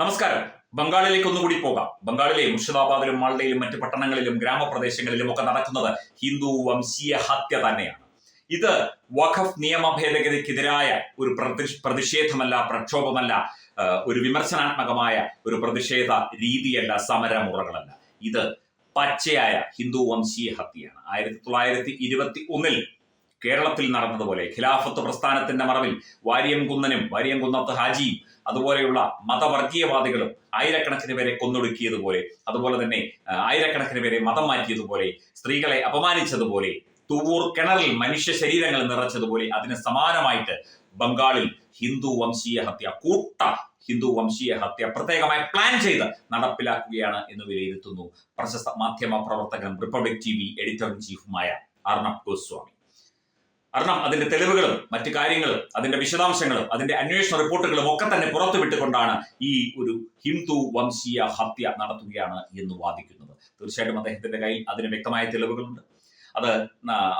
നമസ്കാരം. ബംഗാളിലേക്ക് ഒന്നുകൂടി പോകാം. ബംഗാളിലെ മുർഷിദാബാദിലും മാൾഡയിലും മറ്റു പട്ടണങ്ങളിലും ഗ്രാമപ്രദേശങ്ങളിലും ഒക്കെ നടക്കുന്നത് ഹിന്ദു വംശീയ ഹത്യ തന്നെയാണ്. ഇത് വഖഫ് നിയമ ഭേദഗതിക്കെതിരായ ഒരു പ്രതിഷേധമല്ല പ്രക്ഷോഭമല്ല ഒരു വിമർശനാത്മകമായ ഒരു പ്രതിഷേധ രീതിയല്ല സമരമുറകളല്ല. ഇത് പച്ചയായ ഹിന്ദു വംശീയ ഹത്യയാണ്. ആയിരത്തി തൊള്ളായിരത്തി ഇരുപത്തി ഒന്നിൽ കേരളത്തിൽ നടന്നതുപോലെ ഖിലാഫത്ത് പ്രസ്ഥാനത്തിന്റെ മറവിൽ വാര്യംകുന്നനും വാര്യംകുന്നത്ത് ഹാജിയും അതുപോലെയുള്ള മതവർഗീയവാദികളും ആയിരക്കണക്കിന് പേരെ കൊന്നൊടുക്കിയതുപോലെ അതുപോലെ തന്നെ ആയിരക്കണക്കിന് പേരെ മതം മാറ്റിയതുപോലെ സ്ത്രീകളെ അപമാനിച്ചതുപോലെ തുവൂർ കിണറിൽ മനുഷ്യ ശരീരങ്ങൾ നിറച്ചതുപോലെ അതിന് സമാനമായിട്ട് ബംഗാളിൽ ഹിന്ദു വംശീയ ഹത്യ കൂട്ട ഹിന്ദു വംശീയ ഹത്യ പ്രത്യേകമായി പ്ലാൻ ചെയ്ത് നടപ്പിലാക്കുകയാണ് എന്ന് വിലയിരുത്തുന്നു പ്രശസ്ത മാധ്യമ പ്രവർത്തകനും Republic T V editor in ചീഫുമായ Arnab Goswami. അർണം അതിന്റെ തെളിവുകളും മറ്റു കാര്യങ്ങളും അതിന്റെ വിശദാംശങ്ങളും അതിന്റെ അന്വേഷണ റിപ്പോർട്ടുകളും ഒക്കെ തന്നെ പുറത്തുവിട്ടുകൊണ്ടാണ് ഈ ഒരു ഹിന്ദു വംശീയ ഹത്യ നടത്തുകയാണ് എന്ന് വാദിക്കുന്നത്. തീർച്ചയായിട്ടും അദ്ദേഹത്തിന്റെ കയ്യിൽ അതിന് വ്യക്തമായ തെളിവുകളുണ്ട്. അത്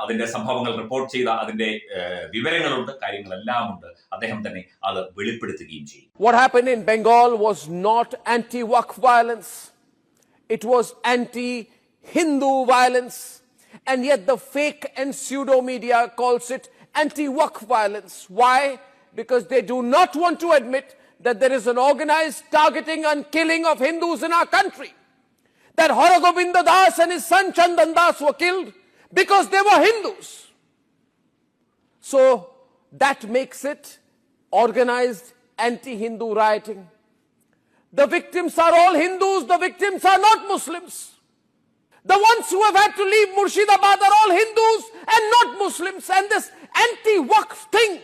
അതിന്റെ സംഭവങ്ങൾ റിപ്പോർട്ട് ചെയ്ത അതിന്റെ വിവരങ്ങളുണ്ട് കാര്യങ്ങളെല്ലാം ഉണ്ട് അദ്ദേഹം തന്നെ അത് വെളിപ്പെടുത്തുകയും ചെയ്യും. What happened in Bengal was not anti Waqf violence, it was anti Hindu violence. And yet the fake and pseudo media calls it anti Waqf violence. Why? Because they do not want to admit that there is an organized targeting and killing of Hindus in our country. That Haragovinda Das and his son Chandan Das were killed because they were Hindus. So that makes it organized anti Hindu rioting. The victims are all Hindus, the victims are not Muslims. The ones who have had to leave Murshidabad are all Hindus and not Muslims. And this anti Waqf thing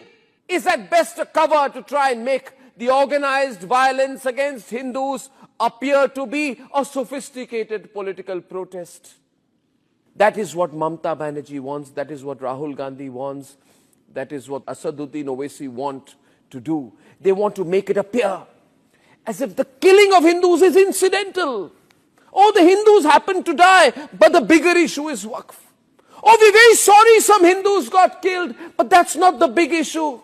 is at best a cover to try and make the organized violence against Hindus appear to be a sophisticated political protest. That is what Mamta Banerjee wants. That is what Rahul Gandhi wants. That is what Asaduddin Owaisi want to do. They want to make it appear as if the killing of Hindus is incidental. Oh, the Hindus happen to die, but the bigger issue is Waqf. Oh, we're very sorry some Hindus got killed, but that's not the big issue.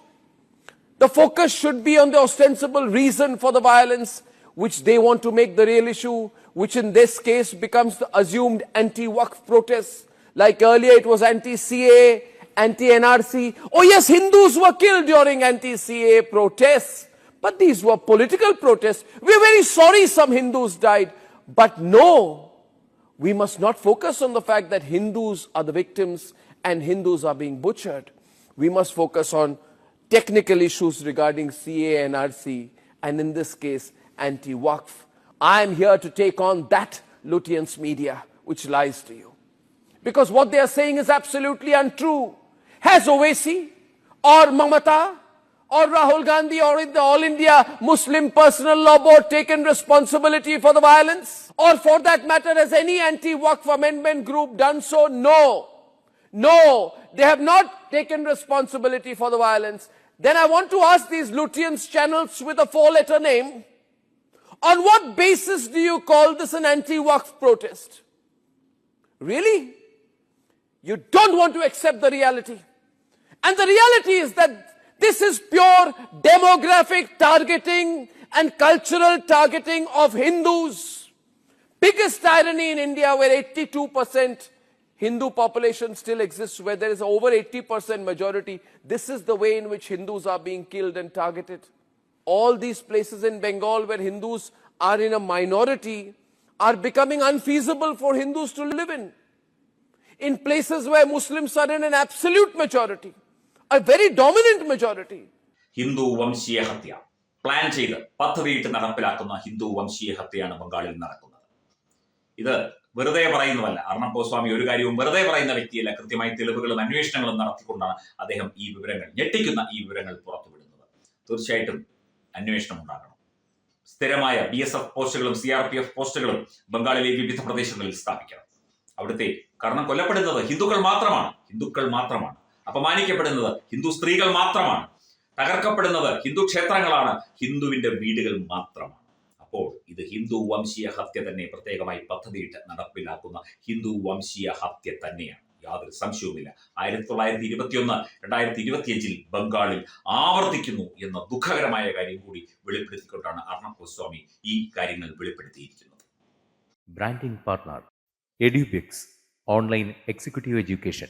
The focus should be on the ostensible reason for the violence, which they want to make the real issue, which in this case becomes the assumed anti-Waqf protests. Like earlier it was anti-CA, anti-NRC. Oh yes, Hindus were killed during anti-CA protests. But these were political protests. We're very sorry some Hindus died. But no, we must not focus on the fact that Hindus are the victims and Hindus are being butchered. We must focus on technical issues regarding CA and in this case, anti Waqf. I am here to take on that Lutyens media which lies to you. Because what they are saying is absolutely untrue. Has Owaisi or Mamata or Rahul Gandhi or in the All India Muslim Personal Law Board taken responsibility for the violence? Or for that matter, has any anti-Waqf amendment group done so? No. No, they have not taken responsibility for the violence. Then I want to ask these Lutyens channels with a four-letter name, on what basis do you call this an anti-Waqf protest? Really? You don't want to accept the reality. And the reality is that this is pure demographic targeting and cultural targeting of Hindus. Biggest irony in India where 82% Hindu population still exists, where there is over 80% majority. This is the way in which Hindus are being killed and targeted. All these places in Bengal where Hindus are in a minority are becoming unfeasible for Hindus to live in in places where Muslims are in an absolute majority, a very dominant majority. Hindu വംശീയ ഹത്യ. Plan ചെയ്ത് പദ്ധതിയിട്ട് നടപ്പിലാക്കുന്ന ഹിന്ദു വംശീയ ഹത്യയാണ് ബംഗാളിൽ നടക്കുന്നത്. ഇത് വെറുതെ പറയുന്നതല്ല. അർണബ് ഗോസ്വാമി ഒരു കാര്യവും വെറുതെ പറയുന്ന വ്യക്തിയല്ല. കൃത്യമായി തെളിവുകളും അന്വേഷണങ്ങളും നടത്തിക്കൊണ്ടാണ് അദ്ദേഹം ഈ വിവരങ്ങൾ ഞെട്ടിക്കുന്ന ഈ വിവരങ്ങൾ പുറത്തുവിടുന്നത്. തീർച്ചയായിട്ടും അന്വേഷണം ഉണ്ടാകണം. സ്ഥിരമായ ബി എസ് എഫ് പോസ്റ്റുകളും സി ആർ പി എഫ് പോസ്റ്റുകളും ബംഗാളിലെ വിവിധ പ്രദേശങ്ങളിൽ സ്ഥാപിക്കണം. അവിടുത്തെ കാരണം കൊല്ലപ്പെടുന്നത് ഹിന്ദുക്കൾ മാത്രമാണ്. ഹിന്ദുക്കൾ മാത്രമാണ്. അപമാനിക്കപ്പെടുന്നത് ഹിന്ദു സ്ത്രീകൾ മാത്രമാണ്. തകർക്കപ്പെടുന്നത് ഹിന്ദു ക്ഷേത്രങ്ങളാണ്. ഹിന്ദുവിന്റെ വീടുകൾ മാത്രമാണ്. അപ്പോൾ ഇത് ഹിന്ദു വംശീയ ഹത്യ തന്നെ പ്രത്യേകമായി പദ്ധതിയിട്ട് നടപ്പിലാക്കുന്ന ഹിന്ദു വംശീയ ഹത്യ തന്നെയാണ്. യാതൊരു സംശയവുമില്ല. ആയിരത്തി തൊള്ളായിരത്തി ഇരുപത്തിയൊന്ന് രണ്ടായിരത്തി ഇരുപത്തിയഞ്ചിൽ ബംഗാളിൽ ആവർത്തിക്കുന്നു എന്ന ദുഃഖകരമായ കാര്യം കൂടി വെളിപ്പെടുത്തിക്കൊണ്ടാണ് അർണബ് ഗോസ്വാമി ഈ കാര്യങ്ങൾ വെളിപ്പെടുത്തിയിരിക്കുന്നത്. Branding partner Edubix online executive education